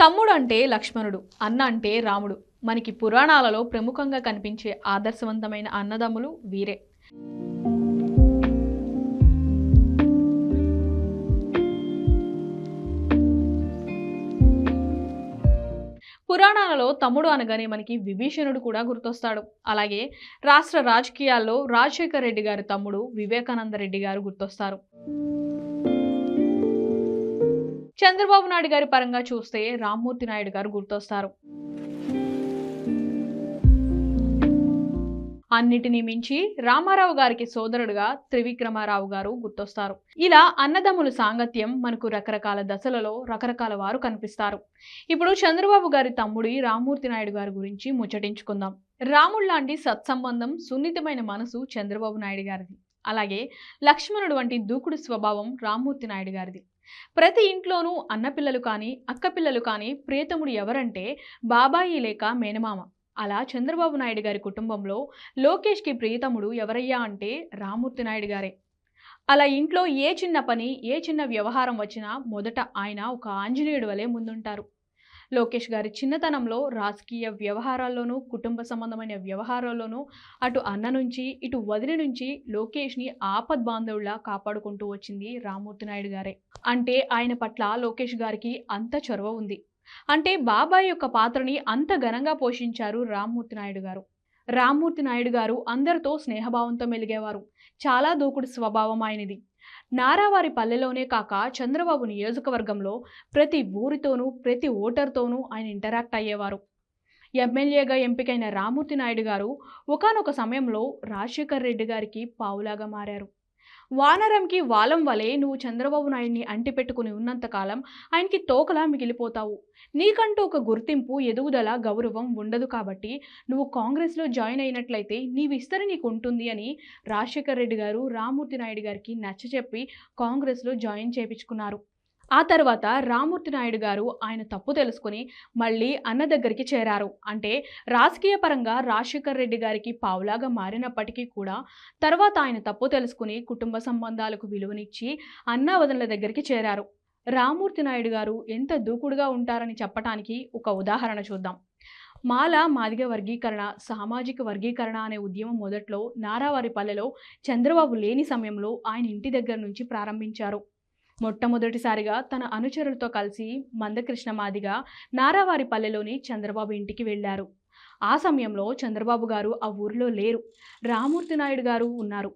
తమ్ముడు అంటే లక్ష్మణుడు అన్న అంటే రాముడు. మనకి పురాణాలలో ప్రముఖంగా కనిపించే ఆదర్శవంతమైన అన్నదమ్ములు వీరే. పురాణాలలో తమ్ముడు అనగానే మనకి విభీషణుడు కూడా గుర్తొస్తాడు. అలాగే రాష్ట్ర రాజకీయాల్లో రాజశేఖర్ రెడ్డి గారి తమ్ముడు వివేకానంద రెడ్డి గారు గుర్తొస్తారు. చంద్రబాబు నాయుడు గారి పరంగా చూస్తే రామ్మూర్తి నాయుడు గారు గుర్తొస్తారు. అన్నిటినీ మించి రామారావు గారికి సోదరుడుగా త్రివిక్రమారావు గారు గుర్తొస్తారు. ఇలా అన్నదమ్ముల సాంగత్యం మనకు రకరకాల దశలలో రకరకాల వారు కనిపిస్తారు. ఇప్పుడు చంద్రబాబు గారి తమ్ముడి రామ్మూర్తి నాయుడు గారి గురించి ముచ్చటించుకుందాం. రాముడు లాంటి సత్సంబంధం సున్నితమైన మనసు చంద్రబాబు నాయుడు గారిది. అలాగే లక్ష్మణుడు వంటి దూకుడు స్వభావం రామ్మూర్తి నాయుడు గారిది. ప్రతి ఇంట్లోనూ అన్నపిల్లలు కానీ అక్కపిల్లలు కానీ ప్రియతముడు ఎవరంటే బాబాయి లేక మేనమామ. అలా చంద్రబాబు నాయుడు గారి కుటుంబంలో లోకేష్కి ప్రియతముడు ఎవరయ్యా అంటే రామూర్తి నాయుడు గారే. అలా ఇంట్లో ఏ చిన్న పని ఏ చిన్న వ్యవహారం వచ్చినా మొదట ఆయన ఒక ఆంజనేయుడు వలె ముందుంటారు. లోకేష్ గారి చిన్నతనంలో రాజకీయ వ్యవహారాల్లోనూ కుటుంబ సంబంధమైన వ్యవహారాల్లోనూ అటు అన్న నుంచి ఇటు వదిలి నుంచి లోకేష్ని ఆపద్ బాంధవుల్లా కాపాడుకుంటూ వచ్చింది రామ్మూర్తి నాయుడు గారే. అంటే ఆయన పట్ల లోకేష్ గారికి అంత చొరవ ఉంది. అంటే బాబాయ్ యొక్క పాత్రని అంత ఘనంగా పోషించారు రామ్మూర్తి నాయుడు గారు. రామ్మూర్తి నాయుడు గారు అందరితో స్నేహభావంతో మెలిగేవారు. చాలా దూకుడు స్వభావం ఆయనది. నారావారి పల్లెలోనే కాక చంద్రబాబు నియోజకవర్గంలో ప్రతి ఊరితోనూ ప్రతి ఓటర్తోనూ ఆయన ఇంటరాక్ట్ అయ్యేవారు. ఎమ్మెల్యేగా ఎంపికైన రామూర్తి నాయుడు గారు ఒకానొక సమయంలో రాజశేఖర్ రెడ్డి గారికి పావులాగా మారారు. వానరంకి వాలం వలె నువ్వు చంద్రబాబు నాయుడిని అంటిపెట్టుకుని ఉన్నంతకాలం ఆయనకి తోకలా మిగిలిపోతావు. నీకంటూ ఒక గుర్తింపు ఎదుగుదల గౌరవం ఉండదు కాబట్టి నువ్వు కాంగ్రెస్లో జాయిన్ అయినట్లయితే నీ విస్తరి నీకు ఉంటుంది అని రాజశేఖర్ రెడ్డి గారు రామ్మూర్తి నాయుడు గారికి నచ్చచెప్పి కాంగ్రెస్లో జాయిన్ చేపించుకున్నారు. ఆ తర్వాత రామూర్తి నాయుడు గారు ఆయన తప్పు తెలుసుకుని మళ్ళీ అన్న దగ్గరికి చేరారు. అంటే రాజకీయ పరంగా రాజశేఖర్ రెడ్డి గారికి పావులాగా మారినప్పటికీ కూడా తర్వాత ఆయన తప్పు తెలుసుకుని కుటుంబ సంబంధాలకు విలువనిచ్చి అన్నా వదనల దగ్గరికి చేరారు. రామూర్తి నాయుడు గారు ఎంత దూకుడుగా ఉంటారని చెప్పటానికి ఒక ఉదాహరణ చూద్దాం. మాల మాదిగ వర్గీకరణ సామాజిక వర్గీకరణ అనే ఉద్యమం మొదట్లో నారావారిపల్లెలో చంద్రబాబు లేని సమయంలో ఆయన ఇంటి దగ్గర నుంచి ప్రారంభించారు. మొట్టమొదటిసారిగా తన అనుచరులతో కలిసి మందకృష్ణ మాదిగా నారావారిపల్లెలోని చంద్రబాబు ఇంటికి వెళ్ళారు. ఆ సమయంలో చంద్రబాబు గారు ఆ ఊరిలో లేరు. రామూర్తి నాయుడు గారు ఉన్నారు.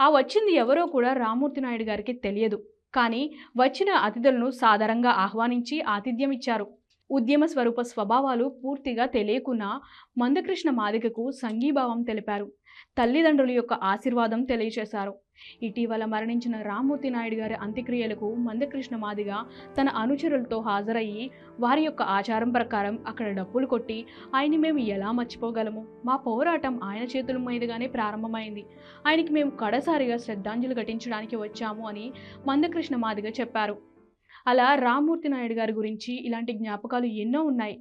ఆ వచ్చింది ఎవరో కూడా రామూర్తి నాయుడు గారికి తెలియదు. కానీ వచ్చిన అతిథులను సాధారణంగా ఆహ్వానించి ఆతిథ్యం ఇచ్చారు. ఉద్యమ స్వరూప స్వభావాలు పూర్తిగా తెలియకున్నా మందకృష్ణ మాదిగకు సంఘీభావం తెలిపారు. తల్లిదండ్రుల యొక్క ఆశీర్వాదం తెలియచేశారు. ఇటీవల మరణించిన రామ్మూర్తి నాయుడు గారి అంత్యక్రియలకు మందకృష్ణ మాదిగ తన అనుచరులతో హాజరయ్యి వారి యొక్క ఆచారం ప్రకారం అక్కడ డప్పులు కొట్టి ఆయన మేము ఎలా మర్చిపోగలము? మా పోరాటం ఆయన చేతుల మీదుగానే ప్రారంభమైంది. ఆయనకి మేము కడసారిగా శ్రద్ధాంజలి ఘటించడానికి వచ్చాము అని మందకృష్ణ మాదిగ చెప్పారు. అలా రామ్మూర్తి నాయుడు గారి గురించి ఇలాంటి జ్ఞాపకాలు ఎన్నో ఉన్నాయి.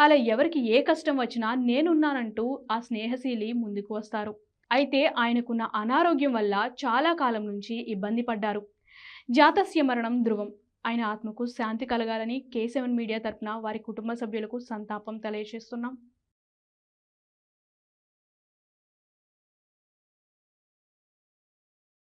అలా ఎవరికి ఏ కష్టం వచ్చినా నేనున్నానంటూ ఆ స్నేహశీలి ముందుకు వస్తారు. అయితే ఆయనకున్న అనారోగ్యం వల్ల చాలా కాలం నుంచి ఇబ్బంది పడ్డారు. జాతస్య మరణం ధ్రువం. ఆయన ఆత్మకు శాంతి కలగాలని కేసెవన్ మీడియా తరపున వారి కుటుంబ సభ్యులకు సంతాపం తెలియజేస్తున్నాం.